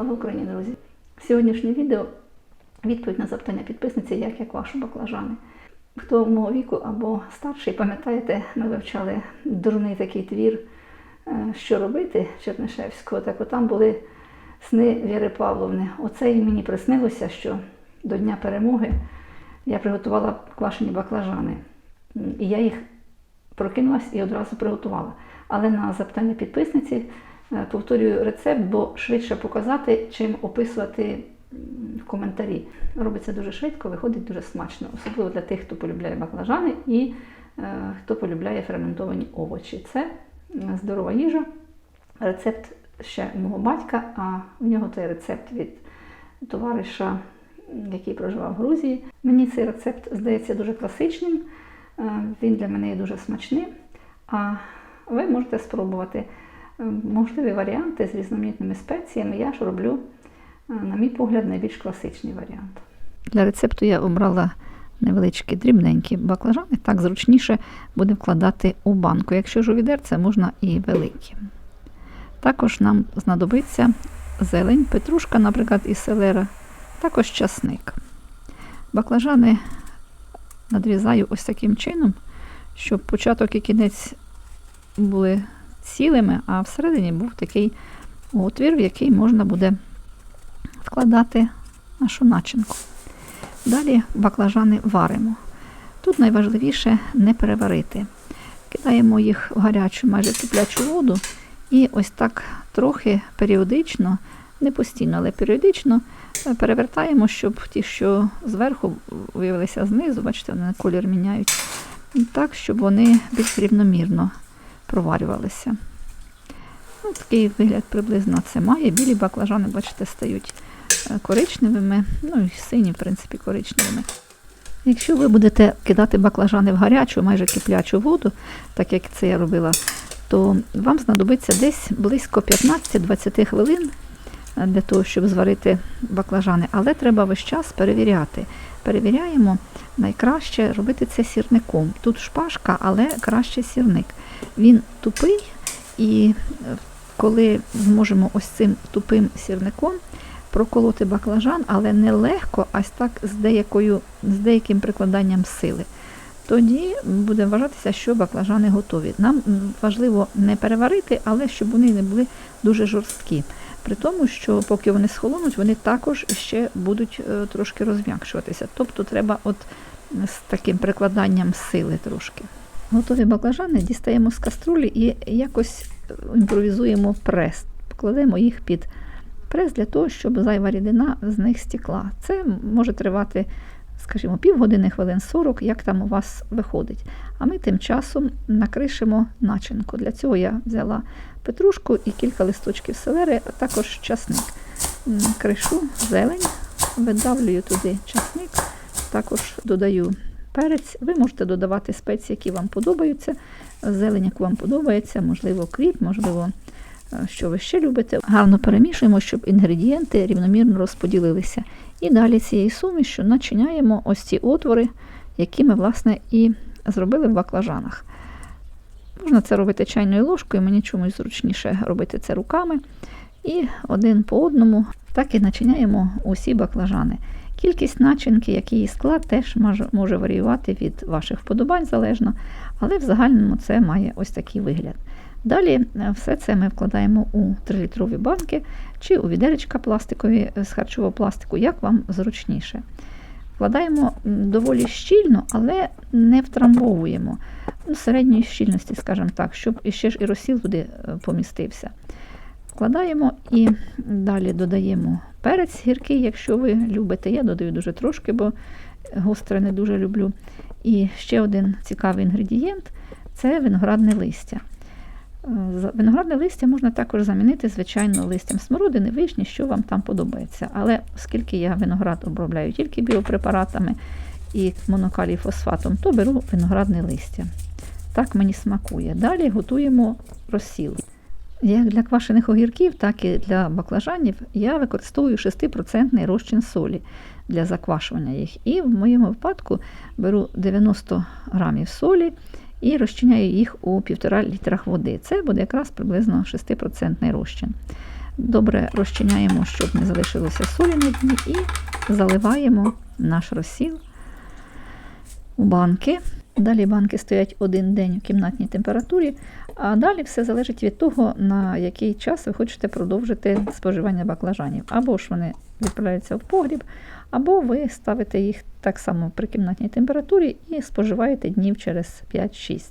Слава Україні, друзі! Сьогоднішнє відео відповідь на запитання підписниці, як як ваші баклажани. Хто мого віку або старший, пам'ятаєте, ми вивчали дурний такий твір, е, що робити Чернишевського. Так от там були сни Віри Павловни. Оце і мені приснилося, що до Дня перемоги я приготувала квашені баклажани. І я їх прокинулась і одразу приготувала. Але на запитання підписниці повторюю рецепт, бо швидше показати, чим описувати в коментарі. Робиться дуже швидко, виходить дуже смачно, особливо для тих, хто полюбляє баклажани і е, хто полюбляє ферментовані овочі. Це здорова їжа. Рецепт ще мого батька, а в нього цей рецепт від товариша, який проживав в Грузії. Мені цей рецепт здається дуже класичним. Е, Він для мене є дуже смачним. А ви можете спробувати е, можливі варіанти з різноманітними спеціями. Я ж роблю, е, на мій погляд, найбільш класичний варіант. Для рецепту я обрала невеличкі дрібненькі баклажани. Так зручніше буде вкладати у банку. Якщо ж у відерце, можна і великі. Також нам знадобиться зелень, петрушка, наприклад, із селера, також часник. Баклажани надрізаю ось таким чином, щоб початок і кінець були цілими, а всередині був такий отвір, в який можна буде вкладати нашу начинку. Далі баклажани варимо. Тут найважливіше не переварити. Кидаємо їх в гарячу, майже киплячу воду, і ось так трохи періодично, не постійно, але періодично е, перевертаємо, щоб ті, що зверху виявилися знизу, бачите, вони колір міняють, так, щоб вони більш рівномірно проварювалися. Ну, такий вигляд приблизно це має. Білі баклажани, бачите, стають е, коричневими, ну і сині, в принципі, коричневими. Якщо ви будете кидати баклажани в гарячу, майже киплячу воду, так як це я робила, то вам знадобиться десь близько 15-20 хвилин е, для того, щоб зварити баклажани. Але треба весь час перевіряти. Перевіряємо, найкраще робити це сірником. Тут шпажка, але краще сірник. Він тупий, і е, коли зможемо ось цим тупим сірником проколоти баклажан, але не легко, а так з, деякою, з деяким прикладанням сили. Тоді буде вважатися, що баклажани готові. Нам важливо не переварити, але щоб вони не були дуже жорсткі. При тому, що поки вони схолонуть, вони також ще будуть е, трошки розм'якшуватися. Тобто треба от з таким прикладанням сили трошки. Готові баклажани дістаємо з каструлі і якось е, імпровізуємо прес. Покладемо їх під прес для того, щоб зайва рідина з них стікла. Це може тривати, скажімо, півгодини, хвилин 40, як там у вас виходить. А ми тим часом накришимо начинку. Для цього я взяла петрушку і кілька листочків селери, а також часник. Кришу зелень, видавлюю туди часник, також додаю перець. Ви можете додавати спеції, які вам подобаються, зелень, яку вам подобається, можливо, кріп, можливо, е, що ви ще любите. Гарно перемішуємо, щоб інгредієнти рівномірно розподілилися. І далі цією сумішю начиняємо ось ці отвори, які ми, власне, і зробили в баклажанах. Можна це робити чайною ложкою, мені чомусь зручніше робити це руками. І один по одному так і начиняємо усі баклажани. Кількість начинки, як її склад, теж може, варіювати від ваших вподобань залежно, але в загальному це має ось такий вигляд. Далі е, все це ми вкладаємо у 3-літрові банки чи у відеречка пластикові е, з харчового пластику, як вам зручніше. Вкладаємо доволі щільно, але не втрамбовуємо. Ну, середньої щільності, скажімо так, щоб іще ж і розсіл туди е, помістився. Вкладаємо і далі додаємо перець гіркий, якщо ви любите. Я додаю дуже трошки, бо гостре не дуже люблю. І ще один цікавий інгредієнт це виноградне листя. Е, Виноградне листя можна також замінити, звичайно, листям смородини, вишні, що вам там подобається. Але оскільки я виноград обробляю тільки біопрепаратами і монокалій фосфатом, то беру виноградне листя. Так мені смакує. Далі готуємо розсіл. Як для квашених огірків, так і для баклажанів я використовую 6% розчин солі для заквашування їх. І в моєму випадку беру 90 грамів солі і розчиняю їх у 1,5 літрах води. Це буде якраз приблизно 6% розчин. Добре розчиняємо, щоб не залишилося солі на дні, і заливаємо наш розсіл у банки. Далі банки стоять один день у кімнатній температурі, а далі все залежить від того, на який час ви хочете продовжити споживання баклажанів. Або ж вони відправляються в погріб, або ви ставите їх так само при кімнатній температурі і споживаєте днів через 5-6.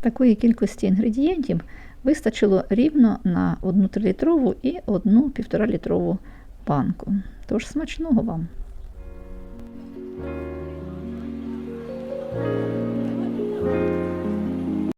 Такої кількості інгредієнтів вистачило рівно на 1 3-літрову і 1 1,5-літрову банку. Тож смачного вам!